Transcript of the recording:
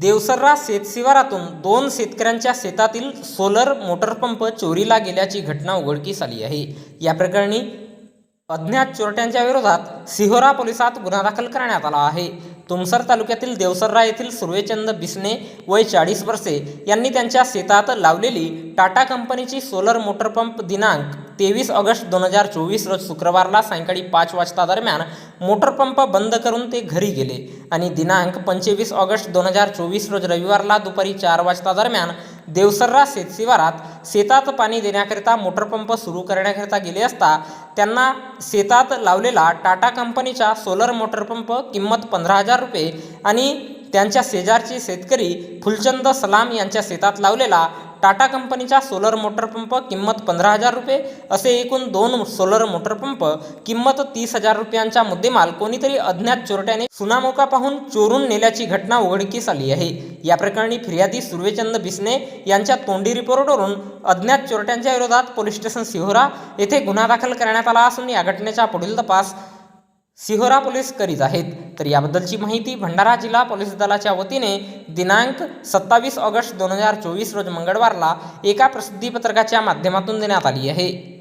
देवसर्रा शेतशिवारातून दोन शेतकऱ्यांच्या शेतातील सोलर मोटरपंप चोरीला गेल्याची घटना उघडकीस आली आहे. या प्रकरणी अज्ञात चोरट्यांच्या विरोधात सिहोरा पोलिसात गुन्हा दाखल करण्यात आला आहे. तुमसर तालुक्यातील देवसर्रा येथील सुर्वेचंद बिसने वय चाळीस वर्षे यांनी त्यांच्या शेतात लावलेली टाटा कंपनीची सोलर मोटरपंप दिनांक तेवीस ऑगस्ट दोन हजार चोवीस रोज शुक्रवारला सायंकाळी पाच वाजता दरम्यान मोटरपंप बंद करून ते घरी गेले आणि दिनांक पंचवीस ऑगस्ट दोन हजार चोवीस रोज रविवारला दुपारी चार वाजता दरम्यान देवसर्रा शेतशिवारात शेतात पाणी देण्याकरिता मोटरपंप सुरू करण्याकरिता गेले असता त्यांना शेतात लावलेला टाटा कंपनीचा सोलर मोटरपंप किंमत पंधरा हजार रुपये आणि त्यांच्या शेजारचे शेतकरी फुलचंद सलाम यांच्या शेतात लावलेला टाटा कंपनीचा सोलर मोटरपंप किंमत पंधरा हजार रुपये असे एकूण दोन सोलर मोटरपंप किंमत तीस हजार रुपयांचा मुद्देमाल कोणीतरी अज्ञात चोरट्याने सुनामोका पाहून चोरून नेल्याची घटना उघडकीस आली आहे. या प्रकरणी फिर्यादी सुर्वेचंद बिसने यांच्या तोंडी रिपोर्टवरून अज्ञात चोरट्यांच्या विरोधात पोलीस स्टेशन सिहोरा येथे गुन्हा दाखल करण्यात आला असून या घटनेचा पुढील तपास सिहोरा पोलीस करीत आहेत. तर याबद्दलची माहिती भंडारा जिल्हा पोलीस दलाच्या वतीने दिनांक सत्तावीस ऑगस्ट दोन हजार चोवीस रोज मंगळवारला एका प्रसिद्धीपत्रकाच्या माध्यमातून देण्यात आली आहे.